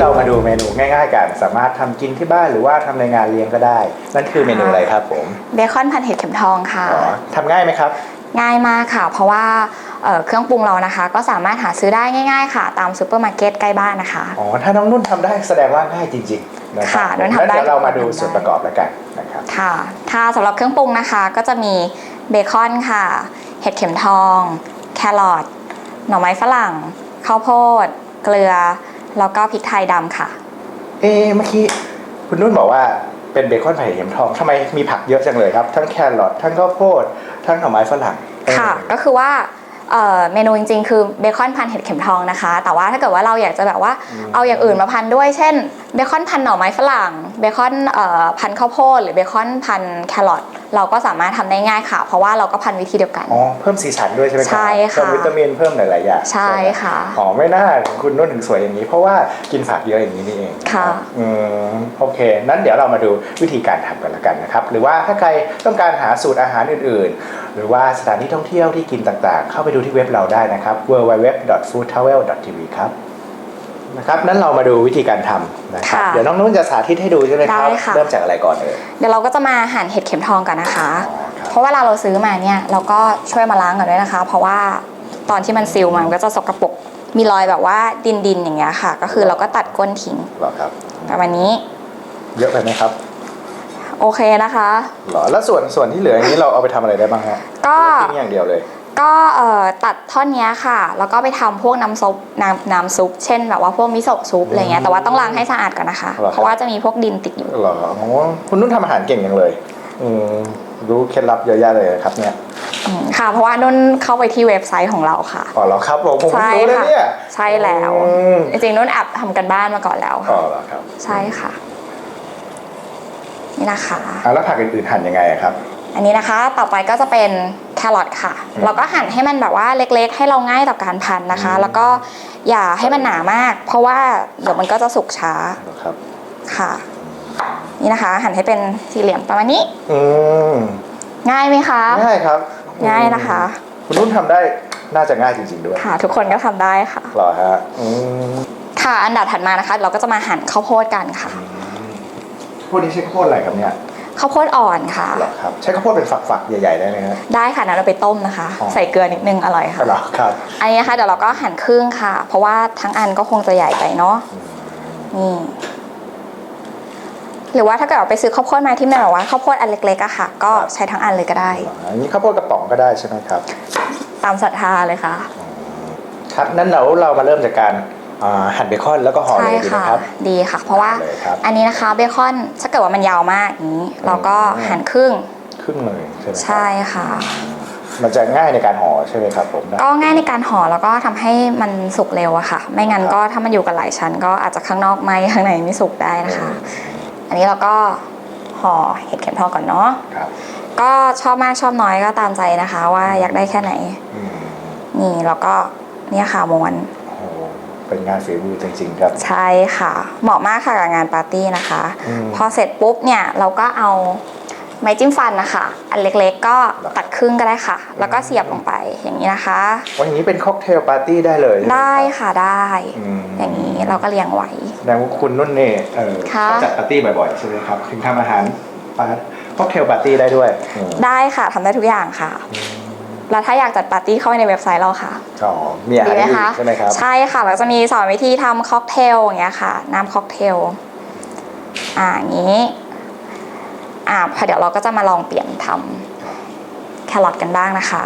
เรามาดูเมนูง่ายๆกัน สามารถทำกินที่บ้านหรือว่าทำในงานเลี้ยงก็ได้ นั่นคือเมนูอะไรครับผมเบคอนพันเห็ดเข็มทองค่ะ อ๋อทำง่ายไหมครับ ง่ายมากค่ะ เพราะว่าเอ่อเครื่องปรุงเรานะคะ ก็สามารถหาซื้อได้ง่าย ๆ ค่ะ ตามซูเปอร์มาร์เก็ตใกล้บ้านนะคะ อ๋อ ถ้าน้องนุ่นทำได้แสดงว่าง่ายจริงๆนะครัค่ะนุ่นทำงั้นได้ เดี๋ยวเรามาดูทำได้ส่วนประกอบแล้วกันนะครับ ค่ะค่ะสำหรับเครื่องปรุงนะคะ ก็จะมีเบคอนค่ะ เห็ดเข็มทอง แครอท หน่อไม้ฝรั่ง ข้าวโพด เกลือ แล้วก็พริกไทยดำค่ะ เอ๊ะเมื่อกี้คุณนุ่นบอกว่าเป็นเบคอนไผ่เข็มทองทำไมมีผักเยอะจังเลยครับ ทั้งแครอททั้งข้าวโพดทั้งหน่อไม้ฝรั่งค่ะเออก็คือว่าเอ่อเมนูจริงๆ คือเบคอนพันเห็ดเข็มทองนะคะ แต่ว่าถ้าเกิดว่าเราอยากจะแบบว่าอืมเอาอย่างอื่นมาพันด้วย เช่นเบคอนพันหน่อไม้ฝรั่ง เบคอนเอ่อพันข้าวโพดหรือเบคอนพันแครอท เราก็สามารถทำได้ง่ายค่ะ เพราะว่าเราก็พันวิธีเดียวกันอ๋อเพิ่มสีสันด้วยใช่ไหมครัใช่ค่ะเพิ่มวิตามินเพิ่มหลายๆอย่างใช่ค่ะอ๋อไม่น่าคุณนุ่นถึงสวยอย่างนี้ เพราะว่ากินผักเยอะอย่างนี้นี่เองค่ะอืมโอเคนั้นเดี๋ยวเรามาดูวิธีการทำกันละกันนะครับหรือว่าถ้าใครต้องการหาสูตรอาหารอื่น ๆ หรือว่าสถานที่ท่องเที่ยวที่กินต่างๆ เข้าไปดูที่เว็บเราได้นะครับ www.foodtravel.tv ครับ นะครับนั้นเรามาดูวิธีการทำนะครับค่ะเดี๋ยวน้องนุ่นจะสาธิตให้ดูใช่ไหมครับ ได้ค่ะ เริ่มจากอะไรก่อนเอ่ยเดี๋ยวเราก็จะมาหั่นเห็ดเข็มทองกันนะคะอ๋อครับเพราะเวลาเราซื้อมาเนี่ยเราก็ช่วยมาล้างก่อนด้วยนะคะ เพราะว่าตอนที่มันซิลมามันก็จะสกปรกมีรอยแบบว่าดินดินๆอย่างเงี้ยค่ะ ก็คือเราก็ตัดก้นทิ้งเหรอครับ ประมาณนี้เยอะไปไหมครับโอเคนะคะเหรอแล้วส่วนส่วนที่เหลืออย่างนี้เราเอาไปทำอะไรได้บ้างฮะก็ ทิ้งอย่างเดียวเลย ก็เอ่อตัดท่อนเนี้ยค่ะ แล้วก็ไปทำพวกน้ำซุปน้ำน้ำซุป เช่นแบบว่าพวกมิโซะซุปอะไรเงี้ยแต่ว่าต้องล้างให้สะอาดก่อนนะคะเหรอครับเพราะว่าจะมีพวกดินติดอยู่เหรอโอ้คุณนุ่นทำอาหารเก่งจังเลยอืมรู้เคล็ดลับเยอะแยะเลยครับเนี่ยอืมค่ะ เพราะว่านุ่นเข้าไปที่เว็บไซต์ของเราค่ะอ๋อเหรอครับผมผมใช่เพิ่งรู้เลยค่ะเนี่ยใช่แล้วอืมจริงๆนุ่นแอบทำกันบ้านมาก่อนแล้วอ๋ค่ะอเหรอครับใช่ค่ะ นี่นะคะอะแล้วผักอื่นๆหั่นยังไงอะครับ อันนี้นะคะต่อไปก็จะเป็น แครอทค่ะอืมเราก็หั่นให้มันแบบว่าเล็กๆ ให้เราง่ายต่อการพันนะคะอืมแล้วก็อย่าให้มันหนามาก เพราะว่าเดี๋ยวมันก็จะสุกช้าเหรอครับค่ะ นี่นะคะ หั่นให้เป็นสี่เหลี่ยมประมาณนี้อืมง่ายไหมคะง่ายครับ ง่ายนะคะ คุณนุ่นทำได้น่าจะง่ายจริง ๆด้วยค่ะ ทุกคนก็ทำได้ค่ะเหรอฮะอืมค่ะอันดับถัดมานะคะ เราก็จะมาหั่นข้าวโพดกันค่ะพวกนี้ใช้ข้าวโพดอะไรครับเนี่ย ข้าวโพดอ่อนค่ะเหรอครับ ใช้ข้าวโพดเป็นฝักๆ ใหญ่ๆ ได้ไหมฮะได้ค่ะนั้นเราไปต้มนะคะ อ๋อ ใส่เกลือนิดนึงอร่อยค่ะเหรอครับอันนี้นะคะเดี๋ยวเราก็หั่นครึ่งค่ะ เพราะว่าทั้งอันก็คงจะใหญ่ไปเนาะนี่หรือว่าถ้าเกิดเราไปซื้อข้าวโพดมาที่มันแบบว่าข้าวโพดอันเล็กๆอะค่ะ ก็ใช้ทั้งอันเลยก็ได้ อันนี้ข้าวโพดกระป๋องก็ได้ใช่ไหมครับ ตามศรัทธาเลยค่ะ ครับนั้นเราเรามาเริ่มจากการ อ่าหั่นเบคอนแล้วก็ห่อใช่เลยดีไหมค่ะครับ ดีค่ะ เพราะว่าเลยครับ อันนี้นะคะเบคอนถ้าเกิดว่ามันยาวมากอย่างนี้ เราก็อืมหั่นครึ่งครึ่งเลยใช่ไหมครับใช่ค่ะ มันจะง่ายในการห่อใช่ไหมครับผมนะ ก็ง่ายในการห่อแล้วก็ทำให้มันสุกเร็วอะค่ะ ไม่งั้นก็ถ้ามันอยู่กันหลายชั้น ก็อาจจะข้างนอกไหมข้างในไม่สุกได้นะคะ อันนี้เราก็ห่อเห็ดเข็มทองก่อนเนาะครับ ก็ชอบมากชอบน้อยก็ตามใจนะคะ ว่าอยากได้แค่ไหน อืมนี่แล้วก็เนี่ยค่ะม้วนโอ้โห เป็นงานฝีมือจริงๆครับ ใช่ค่ะ เหมาะมากค่ะกับงานปาร์ตี้นะคะ อืม พอเสร็จปุ๊บเนี่ยเราก็เอาไม้จิ้มฟันนะคะ อันเล็กๆ ก็ตัดครึ่งก็ได้ค่ะ แล้วก็เสียบลงไปอย่างนี้นะคะ วันนี้เป็นค็อกเทลปาร์ตี้ได้เลยใช่หมได้ครับค่ะได้ อืมอย่างนี้เราก็เรียงไว้ แสดงว่าคุณนุ่นนี่เออค่ะจัดปาร์ตี้บ่อยๆใช่ไหมครับ ถึงทำอาหารปาร์ค็อกเทลปาร์ตี้ได้ด้วยอืมได้ค่ะทำได้ทุกอย่างค่ะ แล้วถ้าอยากจัดปาร์ตี้เข้าไปในเว็บไซต์เราค่ะอ๋อมีอาหารดีไหมอื่นคะใช่ไหมครับใช่ค่ะแล้วจะมีสอนวิธีทำค็อกเทลอย่างเงี้ยค่ะน้ำค็อกเทลอ่าอย่างนี้อ่าพอเดี๋ยวเราก็จะมาลองเปลี่ยนทำแครอทกันบ้างนะคะ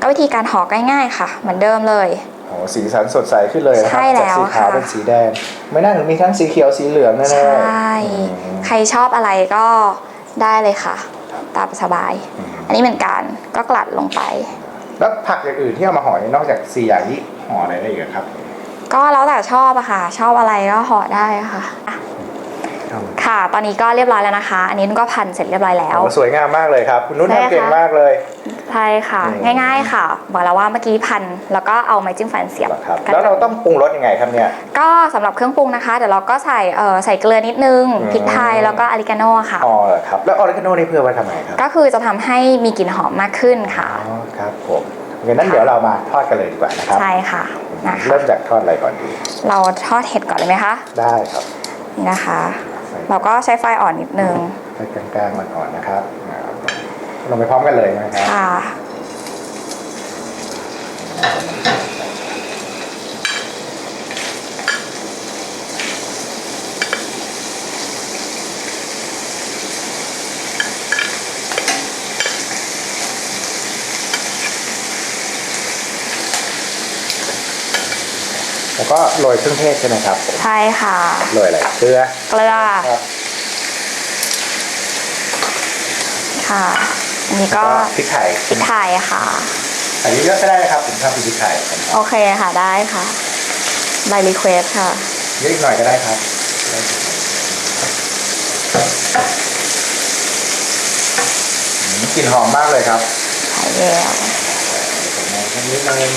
ก็วิธีการห่อก็ง่ายๆค่ะ เหมือนเดิมเลยโอ้สีสันสดใสขึ้นเลยนะคใช่รัแล้วจากสีขาวค่ะเป็นสีแดง ไม่น่าถึงมีทั้งสีเขียวสีเหลืองแน่ใชๆ่อืมใครชอบอะไรก็ได้เลยค่ะครับ ตามสบายอืมอันนี้เหมือนกันก็กลัดลงไป แล้วผักอย่างอื่นที่เอามาห่อนี่นอกจากสี่อย่างนี้ห่ออะไรได้อีกครับ ก็แล้วแต่ชอบอะค่ะ ชอบอะไรก็ห่อได้ค่ะอะค่ะ ตอนนี้ก็เรียบร้อยแล้วนะคะ อันนี้ก็พันเสร็จเรียบร้อยแล้วโอ้สวยงามมากเลยครับ คุณนุ่นใช่ทำเก่งค่ะมากเลย ใช่ค่ะอืมง่ายๆค่ะ บอกแล้วว่าเมื่อกี้พันแล้วก็เอาไม้จิ้มฟันเสียบครับกันแล้วเราต้องปรุงรสยังไงครับเนี่ยก็สำหรับเครื่องปรุงนะคะเดี๋ยวเราก็ใส่เอ่อใส่เกลือนิดนึงอืมพริกไทยแล้วก็อาริกาโน่ค่ะอ๋อเหรอครับแล้วออริกาโน่นี่เพื่อไว้ทำไมครับก็คือจะทำให้มีกลิ่นหอมมากขึ้นค่ะอ๋อครับผมงั้นนั้นเดี๋ยวเรามาทอดกันเลยดีกว่านะครับใช่ค่ะอืนะคะเริ่มจากทอดอะไรก่อนดีเราทอดเห็ดก่อนเลยไหมคะ ได้ครับนี่นะคะ เราก็ใช้ไฟอ่อนนิดนึงให้กลางๆมันอ่อนนะครับอ่า ลงไปพร้อมกันเลยนะครับค่ะแล้วก็โรยเครื่องเทศใช่ไหมครับผมใช่ค่ะโรยอะไรเกลือเกลือครับค่ะ อันนี้ก็ก็พริกไทยพริกไทยค่ะใส่เยอะๆก็ได้นะครับผมชอบพริกไทยผมชโออบเคค่ะได้ค่ะใบรีเควสค่ะ เยอะอีกหน่อยก็ได้ครับอืมกลิ่นหอมมากเลยครับใส่แล้วผมมองสักนิดนึง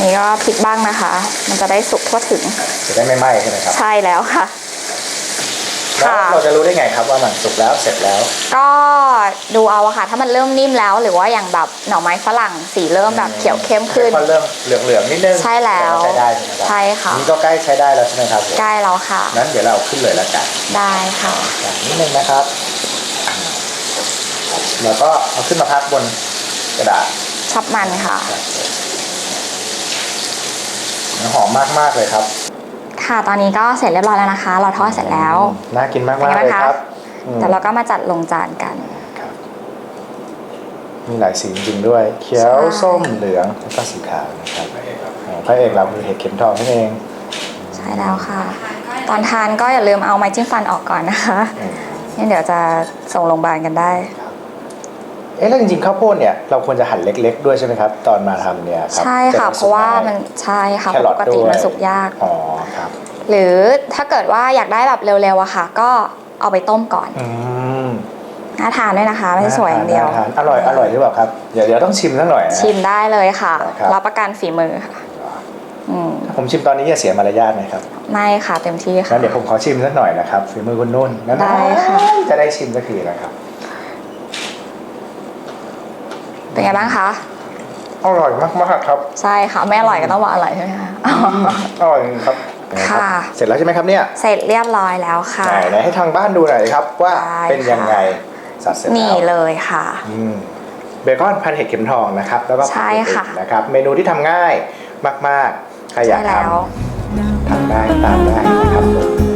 นี่ก็พริกบ้างนะคะ มันจะได้สุกทั่วถึง จะได้ไม่ไหม้ใช่ไหมครับใช่แล้วค่ะ แล้วค่ะ เราจะรู้ได้ไงครับว่ามันสุกแล้วเสร็จแล้วก็ดูเอาอะค่ะ ถ้ามันเริ่มนิ่มแล้ว หรือว่าอย่างแบบหน่อไม้ฝรั่งสีเริ่มแบบเขียวเข้มขึ้น พอเริ่มเหลืองๆนิดนึงใช่แล้วใช้ได้ใช่ไหมครับใช่ค่ะ นี่ก็ใกล้ใช้ได้แล้วใช่ไหมครับผมใกล้แล้วค่ะ นั้นเดี๋ยวเราเอาขึ้นเลยละกันได้ค่ะ อย่างนิดนึงนะครับแล้วก็เอาขึ้นมาพักบนกระดาษชับมันค่ะหอ มมากๆเลยครับ ค่ะตอนนี้ก็เสร็จเรียบร้อยแล้วนะคะ เราทอดเสร็จแล้ว น่ากินมากเป็นๆไงเลยบ้างคะครับอืมเดี๋ยวเราก็มาจัดลงจานกันครับมีหลายสีจริงๆด้วย เขียวใช่ส้มเหลืองแล้วก็สีขาวนะครับอ๋อพระเอกเราคือเห็ดเข็มทองนั่นเอง ใช่แล้วค่ะ ตอนทานก็อย่าลืมเอาไม้จิ้มฟันออกก่อนนะคะอืมนี่เดี๋ยวจะส่งโรงพยาบาลกันได้ เอ๊ะแล้วจริงๆข้าวโพดเนี่ยเราควรจะหั่นเล็ก ๆ ด้วยใช่ไหมครับ ตอนมาทำเนี่ยครับใช่ค่ะจได้เพราะว่าสุกง่ยมันใช่ค่ะแครอทปกติด้วยมันสุกยากอ๋อครับหรือถ้าเกิดว่าอยากได้แบบเร็วๆอะค่ะ ก็เอาไปต้มก่อนอืมน่าทานด้วยนะคะไม่ใช่สวยอย่างเดียวน่ทนอร่อยอร่อยหรือเปล่าครับเดี๋ยวเดี๋ยวต้องชิมสักหน่อยนะชิมได้เลยค่ะครับรับประกันฝีมือค่ะอืมถ้าผมชิมตอนนี้จะเสียมารยาทไหมครับไม่ค่ะเต็มที่ค่ะงั้นเดี๋ยวผมขอชิมสักหน่อยนะครับฝีมือคุณนุ่นนั่นได้ค่ะจะได้ชิมสักทีนะครับ เป็นไงบ้างคะ อร่อยมากๆครับใช่ค่ะ ไม่อร่อยก็ต้องบอกอร่อยใช่ไหมคะอร่อยจริงๆครับ เป็นไงรับค่ะ เสร็จแล้วใช่ไหมครับเนี่ยเสร็จเรียบร้อยแล้วค่ะ ไหนไหนให้ทางบ้านดูหน่อยครับว่าได้เป็นยังไงค่ะสัตว์เสร็จนี่แล้วเลยค่ะ อืมเบคอนพันเห็ดเข็มทองนะครับ แล้วก็ใช่ค่ะผักอื่นๆนะครับ เมนูที่ทำง่ายมากๆใครอยากใช่ทแล้วำทำได้ตามได้นะครับผม